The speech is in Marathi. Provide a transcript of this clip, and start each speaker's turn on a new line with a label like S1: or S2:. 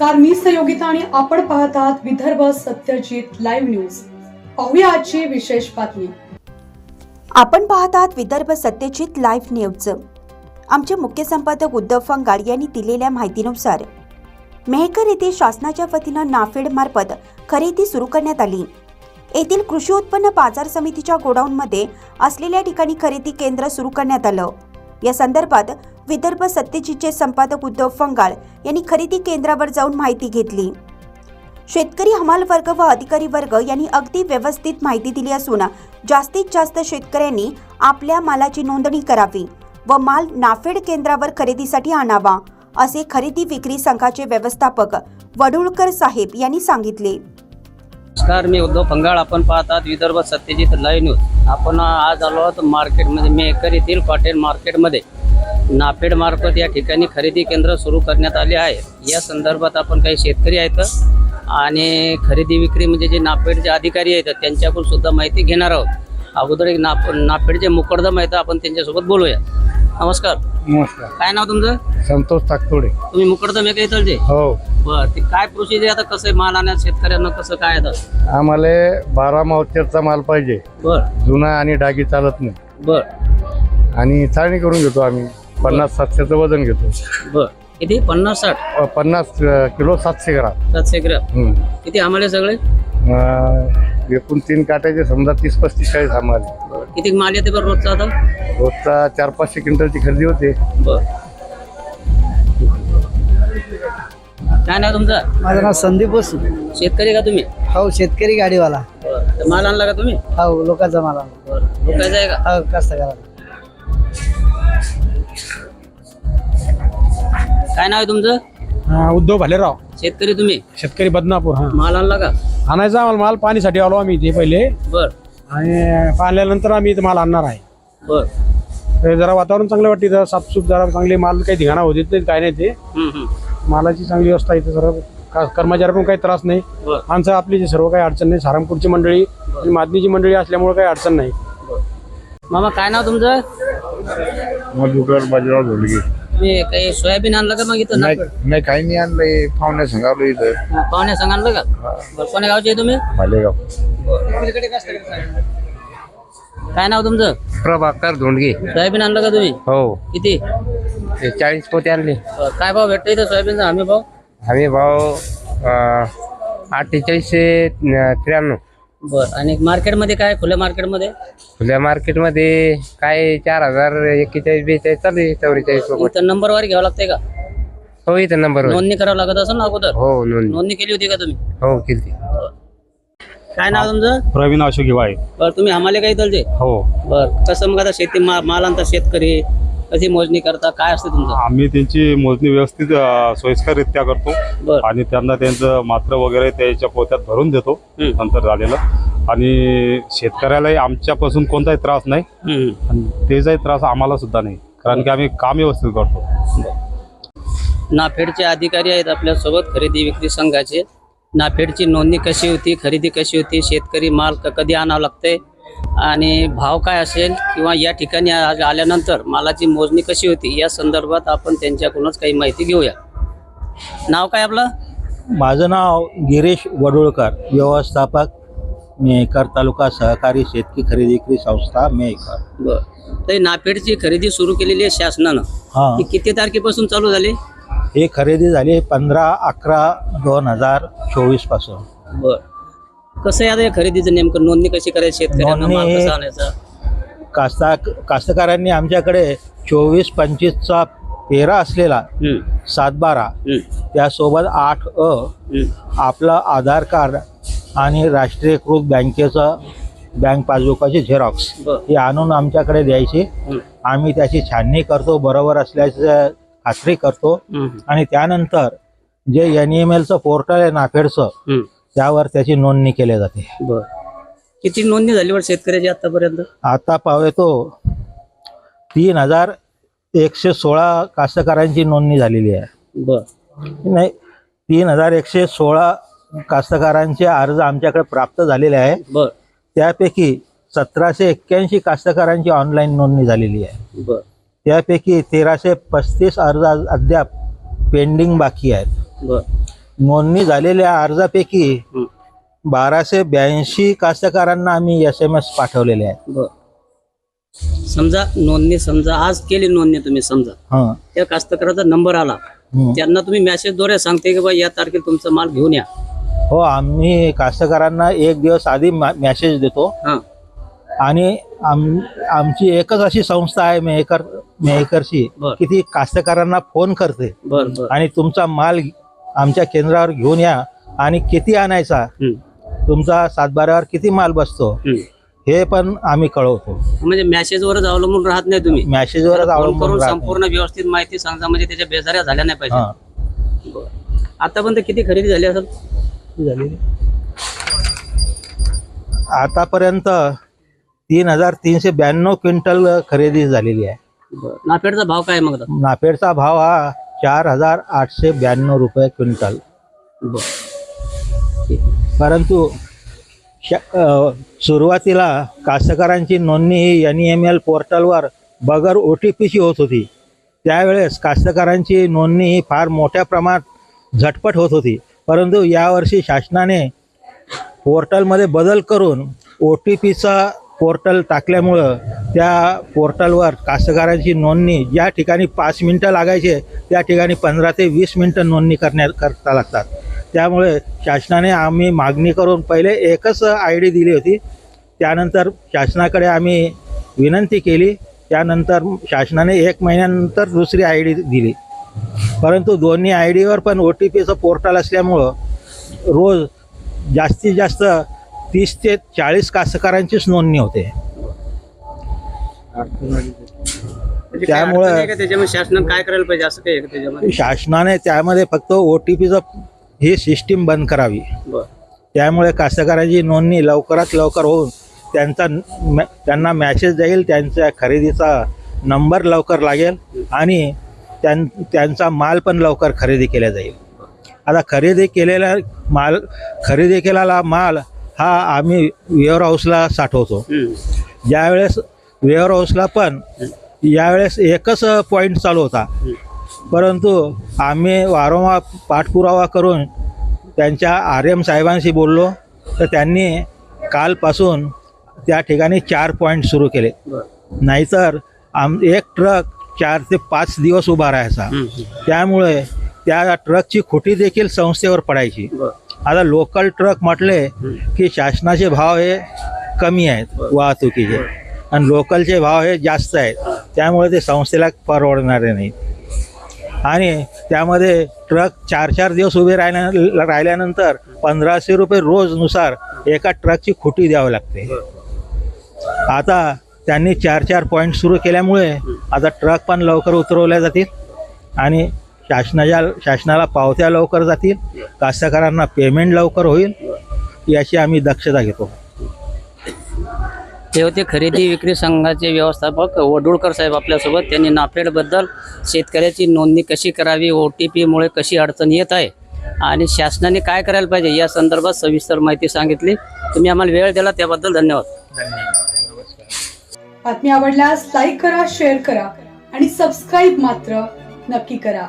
S1: नमस्कार मी सहयोगिता आणि आपण पाहत आहात विदर्भ सत्यजित लाईव्ह न्यूज पाहूया आजची विशेष बातमी.
S2: आपण पाहत आहात विदर्भ सत्यजित लाईव्ह न्यूज आमचे मुख्य संपादक उद्धव फंगाड यांनी दिलेल्या माहितीनुसार मेहकर येथे शासनाच्या वतीनं नाफेड मार्फत खरेदी सुरू करण्यात आली. येथील कृषी उत्पन्न बाजार समितीच्या गोडाऊनमध्ये असलेल्या ठिकाणी खरेदी केंद्र सुरू करण्यात आलं. या संदर्भात विदर्भ सत्यजितचे संपादक उद्धव फंगाळ यांनी खरेदी केंद्रावर जाऊन माहिती घेतली. शेतकरी हमाल वर्ग व अधिकारी वर्ग यांनी अगदी व्यवस्थित माहिती दिली असून जास्तीत जास्त शेतकऱ्यांनी आपल्या मालाची नोंदणी करावी व माल नाफेड केंद्रावर खरेदीसाठी आणावा असे खरेदी विक्री संघाचे व्यवस्थापक वडुळकर साहेब यांनी सांगितले.
S3: नमस्कार मी उद्धव फंगाळ. आपण पाहतात विदर्भ सत्यजित लाईव्ह न्यूज. आपण आज आलो आहोत मार्केटमध्ये मेकर येथील कॉटेल मार्केटमध्ये. नाफेड मार्फत या ठिकाणी खरेदी केंद्र सुरू करण्यात आले आहे. या संदर्भात आपण काही शेतकरी आहेत आणि खरेदी विक्री म्हणजे जे नाफेडचे अधिकारी आहेत त्यांच्याकडून सुद्धा माहिती घेणार आहोत. अगोदर एक नाफ नाफेडचे मुकरदम आहेत आपण त्यांच्यासोबत बोलूया. नमस्कार.
S4: नमस्कार.
S3: काय नाव तुमचं?
S4: संतोष ताकतोडे.
S3: तुम्ही मुकरदम आहे का इथलचे?
S4: हो.
S3: बरं ते काय प्रोसिजर आता? कसं आहे माल आणण्यात शेतकऱ्यांना कसं काय आता?
S4: आम्हाला बारा मावचरचा माल पाहिजे.
S3: बरं.
S4: जुना आणि डागी चालत नाही.
S3: बरं.
S4: आणि चाळणी करून घेतो आम्ही. पन्नास सातशेचं वजन घेतो.
S3: बर. किती? पन्नास साठ?
S4: अ, पन्नास अ, किलो सातशे ग्राम.
S3: सातशे ग्रॅम.
S4: हम्म.
S3: किती आम्हाला सगळे?
S4: अ, एकूण तीन काट्याचे समजा तीस पस्तीस चाळीस आम्हाला.
S3: किती माल येते बरं रोजचा आता?
S4: रोजचा चार पाचशे क्विंटलची खरेदी होते.
S3: बर. काय नाव तुमचं?
S5: माझं नाव संदीप बसू
S3: शेतकरी का तुम्ही?
S5: हो शेतकरी गाडीवाला.
S3: बरं. तर माल आणला का तुम्ही?
S5: हो लोकांचा मला
S3: बरं. लोकायचं आहे का?
S5: हो कष्टकरा
S3: काय नाव आहे तुमचं?
S6: हा, उद्धव भालेराव.
S3: शेतकरी तुम्ही?
S6: शेतकरी बदनापूर हा.
S3: माल आणला का?
S6: आणायचा आम्हाला माल पाणीसाठी आलो आम्ही इथे पहिले.
S3: बर.
S6: आणि पाहिल्यानंतर आम्ही इथे माल आणणार आहे.
S3: बर.
S6: तर जरा वातावरण चांगलं वाटते जरा साफसूफ जरा चांगले माल काही धिगाणा होत नाही काय नाही ते.
S3: हम्म, हम्म.
S6: मालाची चांगली व्यवस्था इथे सर्व का- कर्मचारी पण काही त्रास नाही.
S3: बर.
S6: माणसं आपली जे सर्व काही अडचण नाही सारंगपूरची मंडळी आणि मादनीची मंडळी असल्यामुळे काही अडचण नाही.
S3: मामा काय नाव तुमचं?
S4: मधुकर बाजीराव झोलगे
S3: तुम्ही काही सोयाबीन आणलं का मग इथं
S4: नाही नाही काही नाही आणलंय पाहुण्या सांगावलं इथं.
S3: पाहुण्या सांग आणलं का? बरं कोण्या गावचे आहे तुम्ही?
S4: मालेगाव.
S3: काय नाव तुमचं?
S4: प्रभाकर धोंडगे.
S3: सोयाबीन आणलं का तुम्ही?
S4: हो.
S3: किती?
S4: ते चाळीस पोते आणले.
S3: बरं, काय भाव भेटतो इथं सोयाबीनचा? हमी भाव?
S4: आम्ही भाव अठ्ठेचाळीसशे त्र्याण्णव.
S3: बर आणि मार्केटमध्ये काय खुल्या मार्केटमध्ये
S4: खुल्या मार्केटमध्ये काय चार हजार एक्केचाळीस बेचाळीस चालू आहे चौवेचाळीस
S3: इथं नंबरवर घ्यावं लागतंय का?
S4: हो इथं नंबर
S3: नोंदणी करावं लागत असेल ना अगोदर?
S4: हो नोंदणी.
S3: नोंदणी केली होती का तुम्ही?
S4: हो केली
S3: काय नाव तुमचं?
S6: प्रवीण अशोक हिवाळे.
S3: बर तुम्ही आम्हाला काही चालते
S6: हो.
S3: बर कसं मग आता शेती मा- माल आणता शेतकरी? कशी मोजणी करता? काय असते तुमचं?
S7: आम्ही त्यांची मोजणी व्यवस्थित अ, सोयीस्कररित्या करतो.
S3: बर.
S7: आणि त्यांना त्यांचं मात्र वगैरे त्याच्या पोत्यात भरून देतो
S3: हम्म.
S7: नंतर झालेलं आणि शेतकऱ्यालाही आमच्यापासून कोणताही त्रास नाही.
S3: हम्म.
S7: आणि त्याचाही त्रास आम्हाला सुद्धा नाही. कारण की आम्ही काम व्यवस्थित करतो.
S3: नाफेडचे अधिकारी आहेत आपल्यासोबत खरेदी विक्री संघाचे. नाफेडची नोंदणी कशी होती? खरेदी कशी होती? शेतकरी माल क- कधी आणावं लागते आणि भाव काय असेल किंवा या ठिकाणी आ- आल्यानंतर मालाची मोजणी कशी होती या संदर्भात आपण त्यांच्याकडूनच काही माहिती घेऊया. नाव काय आपलं?
S8: माझं नाव गिरीश वडोळकर व्यवस्थापक मेहकर तालुका सहकारी शेतकी खरेदी विक्री संस्था मेहकर.
S3: बर. तर नाफेडची खरेदी सुरू केलेली आहे शासनानं.
S8: हां.
S3: ती किती तारखेपासून चालू झाली?
S8: हे खरेदी झाली पंधरा अकरा दोन हजार चोवीसपासून
S3: बर. कसं आहे आता या खरेदीचं नेमकं? नोंदणी कशी करायची शेतकऱ्यांना? माल
S8: नोंदणी-
S3: कसा आणायचा?
S8: कास्ता कास्तकारांनी आमच्याकडे चोवीस पंचवीसचा पेरा असलेला
S3: हम्म,
S8: सातबारा
S3: हम्म,
S8: त्यासोबत आठ अ
S3: हम्म.
S8: आपलं आधार कार्ड आणि राष्ट्रीयकृत बँकेचं बँक पासबुकाची झेरॉक्स
S3: बर.
S8: हे आणून आमच्याकडे द्यायची.
S3: हम्म,
S8: आम्ही त्याची छाननी करतो बरोबर असल्याचं खात्री करतो.
S3: हम्म,
S8: आणि त्यानंतर जे एन एम एलचं पोर्टल आहे नाफेडचं
S3: हम्म.
S8: त्यावर त्याची नोंदणी केली जाते.
S3: बर. किती नोंदणी झाली वाटत शेतकऱ्याची आतापर्यंत?
S8: आता पाहतो तीन हजार एकशे सोळा कास्तकारांची नोंदणी झालेली आहे.
S3: बर.
S8: नाही तीन हजार एकशे सोळा कास्तकारांचे अर्ज आमच्याकडे प्राप्त झालेले आहे.
S3: बर.
S8: त्यापैकी सतराशे एक्क्याऐंशी कास्तकारांची ऑनलाईन नोंदणी झालेली आहे.
S3: बर.
S8: त्यापैकी तेराशे पस्तीस अर्ज अद्याप पेंडिंग बाकी आहेत.
S3: बर.
S8: नोंदणी झालेल्या अर्जापैकी. बाराशे ब्याऐंशी कास्तकारांना आम्ही एस एम एस पाठवलेले आहेत.
S3: समजा नोंदणी समजा आज केली नोंदणी तुम्ही समजा.
S8: हं.
S3: त्या कास्तकाराचा नंबर आला.
S8: हं.
S3: त्यांना तुम्ही मेसेजद्वारे सांगते की बा या तारखेला तुमचा माल घेऊन या.
S8: हो आम्ही कास्तकारांना एक दिवस आधी मेसेज देतो.
S3: हा.
S8: आणि आम आमची एकच अशी संस्था आहे मेहकर मेहकरची
S3: बर.
S8: की ती कास्तकारांना फोन करते.
S3: बर बर.
S8: आणि तुमचा माल आमच्या केंद्रावर घेऊन या आणि किती आणायचा तुमचा सातबाऱ्यावर किती माल बसतो
S3: हं.
S8: पण आम्ही कळवतो
S3: म्हणजे मेसेजवरच अवलंबून राहत नाही तुम्ही
S8: मॅसेजवरच अवलंबून.
S3: संपूर्ण व्यवस्थित माहिती सांगा म्हणजे त्याच्या बेजाऱ्या झाल्या नाही पाहिजे. आतापर्यंत किती खरेदी झाली असेल
S8: आतापर्यंत तीन हजार तीनशे ब्याण्णव क्विंटल खरेदी झालेली आहे.
S3: नाफेडचा भाव काय मग?
S8: नाफेडचा भाव हा चार हजार आठशे ब्याण्णव रुपये क्विंटल. परंतु श- सुरुवातीला कास्तकारांची नोंदणी ही एन एम एल पोर्टलवर बगर ओ टी पीची होत होती. त्यावेळेस कास्तकारांची नोंदणी ही फार मोठ्या प्रमाणात झटपट होत होती. परंतु यावर्षी शासनाने पोर्टलमध्ये बदल करून ओ टी पीचा पोर्टल टाकल्यामुळं त्या पोर्टलवर कास्तकारांची नोंदणी ज्या ठिकाणी पाच मिनटं लागायचे त्या ठिकाणी पंधरा ते वीस मिनटं नोंदणी करण्या करता लागतात. त्यामुळे शासनाने आम्ही मागणी करून पहिले एकच आय डी दिली होती. त्यानंतर शासनाकडे आम्ही विनंती केली. त्यानंतर शासनाने एक महिन्यानंतर दुसरी आय डी दिली. परंतु दोन्ही आय डीवर पण ओ टी पीचं पोर्टल असल्यामुळं रोज जास्तीत जास्त तीस ते चाळीस कास्तकारांचीच नोंदणी होते.
S3: म्हणजे काय
S8: त्यामुळं-
S3: अडचण आहे का त्याच्यामध्ये? शासनाने काय करायला पाहिजे? असं काय आहे का त्याच्यामध्ये?
S8: शासनाने त्यामध्ये फक्त ओ टी पीचं ही सिस्टीम बंद करावी.
S3: बरं.
S8: त्यामुळे कास्तकारांची नोंदणी लवकरात लवकर होऊन त्यांचा म- त्यांना मॅसेज जाईल त्यांच्या खरेदीचा नंबर लवकर लागेल आणि त्यां त्यांचा माल पण लवकर खरेदी केला जाईल. आता खरेदी केलेला माल खरेदी केलेला माल हा आम्ही वेअर हाऊसला साठवतो. ज्यावेळेस वेअर हाऊसला पण यावेळेस एकच पॉईंट चालू होता परंतु आम्ही वारंवार पाठपुरावा करून त्यांच्या आर एम साहेबांशी बोललो तर त्यांनी कालपासून त्या ठिकाणी चार पॉईंट सुरू केले. नाहीतर आम एक ट्रक चार ते पाच दिवस उभा राहायचा. त्यामुळे त्या ट्रकची खोटी देखील संस्थेवर पडायची. आता लोकल ट्रक म्हटले की शासनाचे भाव हे कमी आहेत वाहतुकीचे. आणि लोकलचे भाव हे जास्त आहेत. त्यामुळे ते संस्थेला परवडणारे नाही आणि त्यामध्ये ट्रक चार चार दिवस उभे राहिल्या राहिल्यानंतर पंधराशे रुपये रोजनुसार एका ट्रकची खुटी द्यावी लागते. आता त्यांनी चार चार पॉईंट सुरू केल्यामुळे आता ट्रक पण लवकर उतरवल्या जातील. आणि शासनाच्या शासनाला पावत्या लवकर जातील कास्तकारांना पेमेंट लवकर होईल याची आम्ही दक्षता घेतो.
S3: ते होते खरेदी विक्री संघाचे व्यवस्थापक वडुळकर साहेब आपल्यासोबत. त्यांनी नाफेडबद्दल शेतकऱ्याची नोंदणी कशी करावी ओ टी पीमुळे कशी अडचण येत आहे आणि शासनाने काय करायला पाहिजे या संदर्भात सविस्तर माहिती सांगितली. तुम्ही आम्हाला वेळ दिला त्याबद्दल धन्यवाद.
S1: बातमी आवडल्यास लाईक करा शेअर करा आणि सबस्क्राईब मात्र नक्की करा.